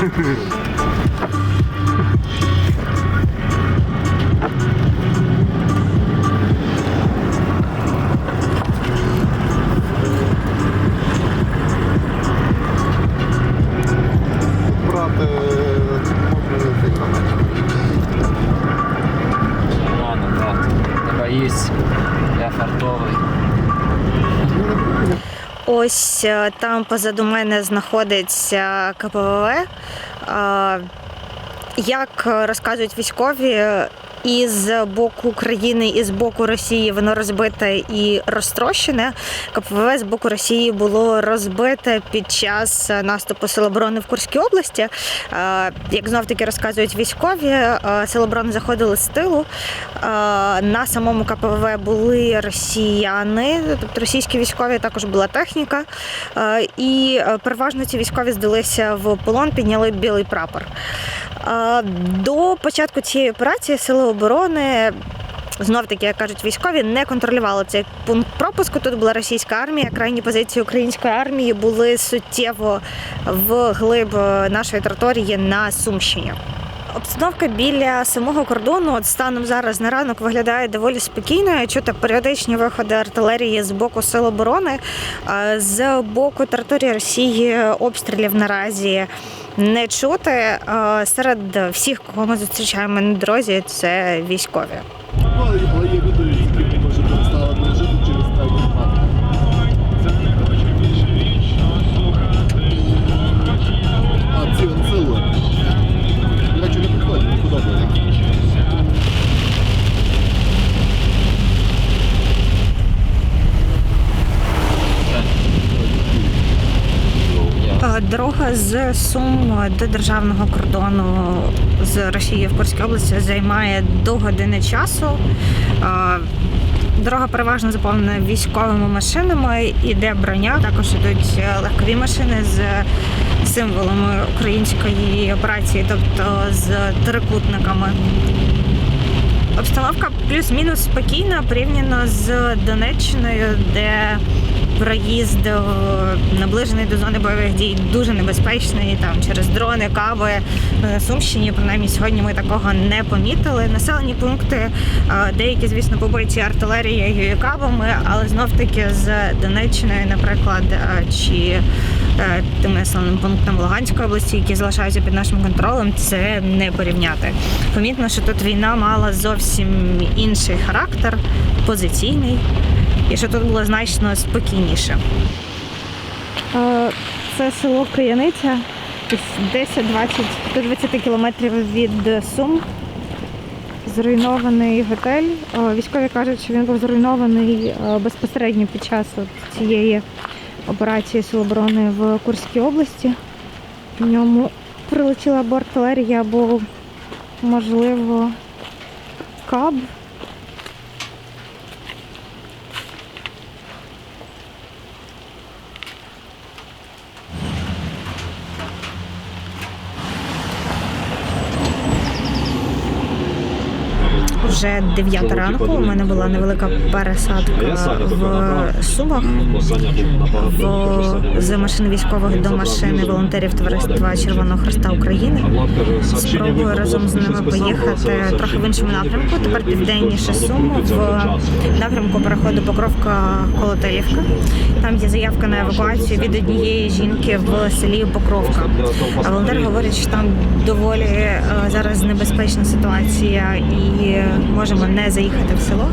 Música Ось е, там позаду мене знаходиться КПВВ. Е, Як розказують військові, із боку України і з боку Росії воно розбите і розтрощене. КПВВ з боку Росії було розбите під час наступу Сил оборони в Курській області. Як знов таки розказують військові, е, Сили оборони заходили з тилу. На самому КПВВ були росіяни, тобто російські військові, також була техніка. І е, переважно ці військові здалися в полон, підняли білий прапор. До початку цієї операції Сили оборони. Знов таки, як кажуть військові, не контролювали цей пункт пропуску. Тут була російська армія. Крайні позиції української армії були суттєво вглиб е, нашої території на Сумщині. Обстановка біля самого кордону от станом зараз на ранок виглядає доволі спокійною. Чути періодичні виходи артилерії з боку сил оборони, Е, з боку території Росії обстрілів наразі не чути. Серед всіх, кого ми зустрічаємо на дорозі, це військові. З Сум до державного кордону з Росією в Курській області займає до години часу. Дорога переважно заповнена військовими машинами, іде броня. Також ідуть е, легкові машини з символами української операції, тобто з трикутниками. Обстановка плюс-мінус спокійна порівняно з Донеччиною, де проїзд е, наближений до зони бойових дій дуже небезпечний там через дрони, каби на Сумщині. Принаймні сьогодні ми такого не помітили. Населені пункти е, деякі, звісно, побиті артилерією і кабами, але знов таки з Донеччиною, наприклад, е, чи е, тим населеним пунктом Луганської області, які залишаються під нашим контролем, це не порівняти. Помітно, що тут війна мала зовсім інший характер, позиційний, і що тут було значно спокійніше. Це село Кияниця, 10-20 до 20 кілометрів від Сум. Зруйнований готель. Е, Військові кажуть, що він був зруйнований е, безпосередньо під час цієї операції Сил оборони в Курській області. В ньому прилетіла або артилерія, або, можливо, каб. Вже 9 ранку. У мене була невелика пересадка в Сумах. В, з машини військових до машини волонтерів товариства Червоного Христа України. Спробую разом з ними поїхати трохи в іншому напрямку. Тепер південніше Сум в напрямку переходу Покровка Колотелівка. Там є заявка на евакуацію від однієї жінки в селі Покровка. А волонтери говорять, що там доволі е, зараз небезпечна ситуація і можемо не заїхати в село,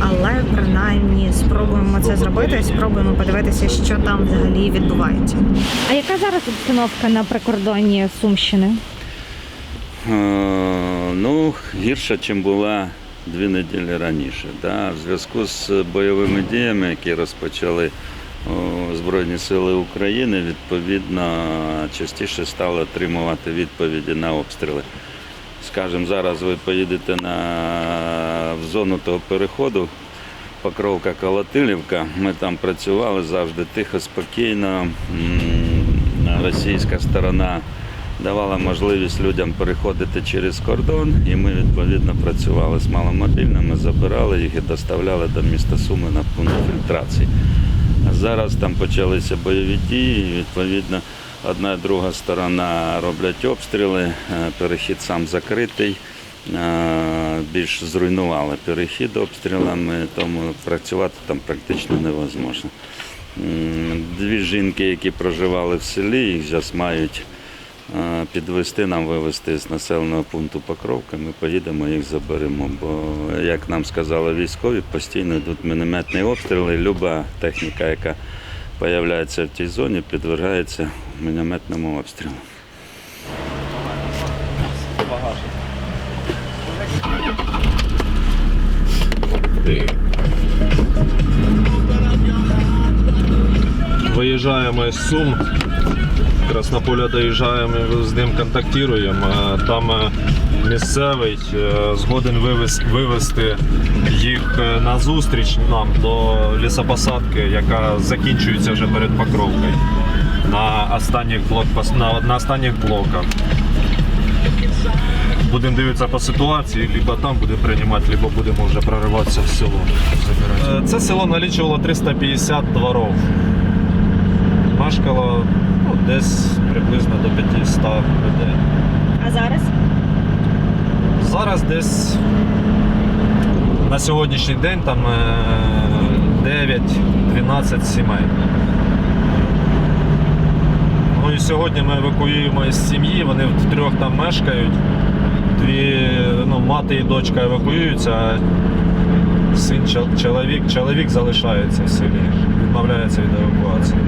але принаймні спробуємо це зробити. Спробуємо подивитися, що там взагалі відбувається. А яка зараз обстановка на прикордонні Сумщини? Е, Ну, гірша, ніж була дві неділі раніше. Да? В зв'язку з бойовими діями, які розпочали Збройні Сили України, відповідно, частіше стали отримувати відповіді на обстріли. Скажімо, зараз ви поїдете на, в зону того переходу, Покровка Колотилівка. Ми там працювали завжди тихо, спокійно. Російська сторона давала можливість людям переходити через кордон, і ми відповідно працювали з маломобільними, забирали їх і доставляли до міста Суми на пункт фільтрації. А зараз там почалися бойові дії, і відповідно одна і друга сторона роблять обстріли, е, перехід сам закритий. Е, Більш зруйнували перехід обстрілами, тому працювати там практично невозможно. Дві жінки, які проживали в селі, їх зараз мають е, підвести нам, вивезти з населеного пункту Покровка. Ми поїдемо, їх заберемо. Бо, як нам сказали військові, постійно йдуть мінометні обстріли. Люба техніка, яка з'являється в тій зоні, підвергається мінометному обстрілу. Виїжджаємо з Сум, Краснополя доїжджаємо, з ним контактуємо. Е, Там е, місцевий е, згоден вивезти їх на зустріч нам до лісопосадки, яка закінчується вже перед Покровкою. На останніх, блокпост... на, на останніх блоках. Будемо дивитися по ситуації, либо там будемо приймати, либо будемо вже прориватися в село. Це село налічувало 350 дворов. Мешкало десь приблизно до 500 людей. А зараз? Зараз десь на сьогоднішній день там е, 9-12 сімей. Ну і сьогодні ми евакуюємо із сім'ї, вони втрьох там мешкають. Дві, ну, мати і дочка евакуюються, а син чоловік, чоловік залишається в селі, відмовляється від евакуації.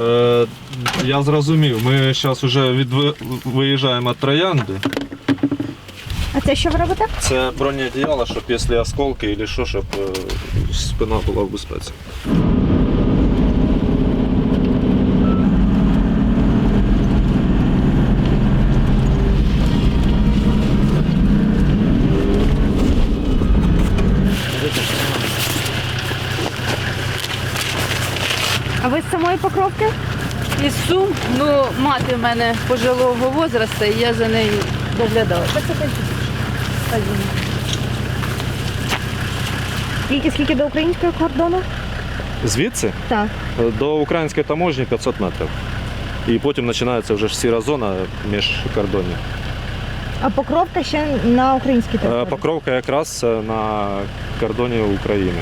Е, я зрозумів. Ми зараз вже від... виїжджаємо від Троянди. А це що ви робите? Це бронеодіяло, щоб якщо осколки або що, щоб е, спина була в безпеці. А ви з самої покровки? Із Сум, ну мати в мене пожилого возрасту, і я за нею доглядала. Скільки скільки до українського кордону? Звідси Так. до української таможні 500 метрів. І потім починається вже ж сіра зона між кордонів. А покровка ще на українській Е, території. Покровка якраз е, на кордоні України.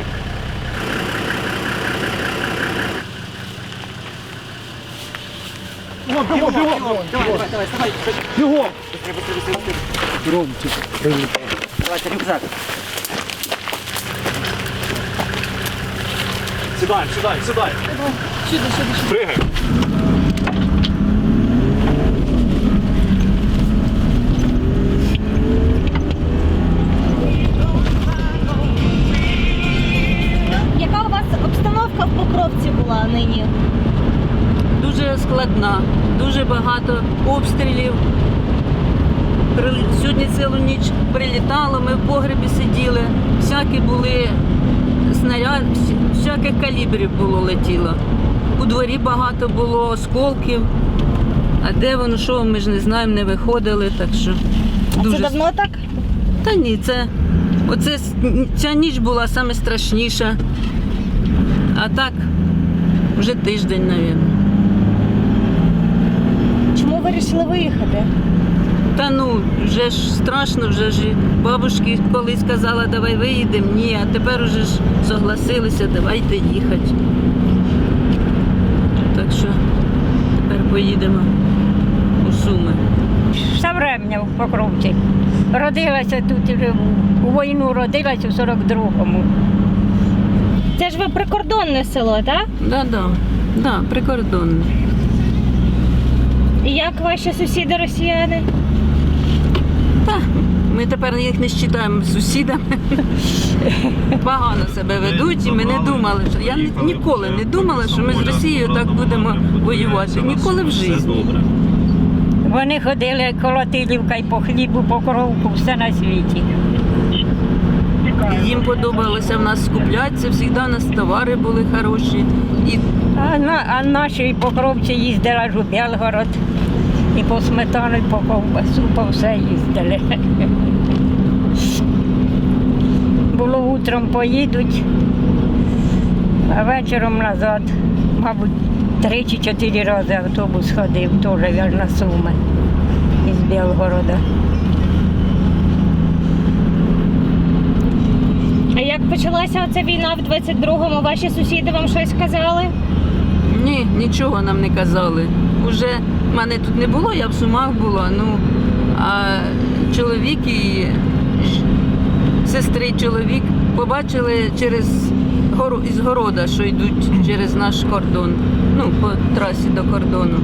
Сідаємо, сідаємо, сідаємо. Сюди, сюди, сюди. Пригаємо. Яка у вас обстановка в Покровці була нині? Дуже складна, дуже багато обстрілів. Сьогодні цілу ніч прилітало, ми в погребі сиділи, всякі були снаряди, всяких калібрів було летіло. У дворі багато було осколків. А де воно що, ми ж не знаємо, не виходили, так що дуже Це давно так? Та ні, це оце ця ніч була саме страшніша. А так, вже тиждень, мабуть. Вирішили виїхати? Та ну, вже ж страшно, вже ж бабушки колись казала, давай виїдемо. Ні, а тепер уже ж согласилися, давайте їхати. Так що тепер поїдемо у Суми. Все врем'я в Покровці. Родилася тут і живу. У війну родилася у 42-му. Це ж ви прикордонне село, так? Да, да, да, прикордонне. І як ваші сусіди росіяни? Та, ми тепер їх не вважаємо сусідами. Погано себе ведуть, і ми не думали, що я ніколи не думала, що ми з Росією так будемо воювати. Ніколи в житті. Вони ходили колотилівка і по хлібу, по коровку, все на світі. Їм подобалося в нас скуплятися, завжди у нас товари були хороші. І А, на, а наші покровці їздили аж у Белгород. І по сметану, і по ковбасу, по все їздили. Було утром поїдуть, а вечором назад, мабуть, три чи чотири рази автобус ходив, теж на Суми із Білгорода. А як почалася оця війна в 22-му? Ваші сусіди вам щось казали? Ні, нічого нам не казали. Уже мене тут не було, я в Сумах була. Ну а чоловік і сестри чоловік побачили через гору із города, що йдуть через наш кордон. Ну, по трасі до кордону.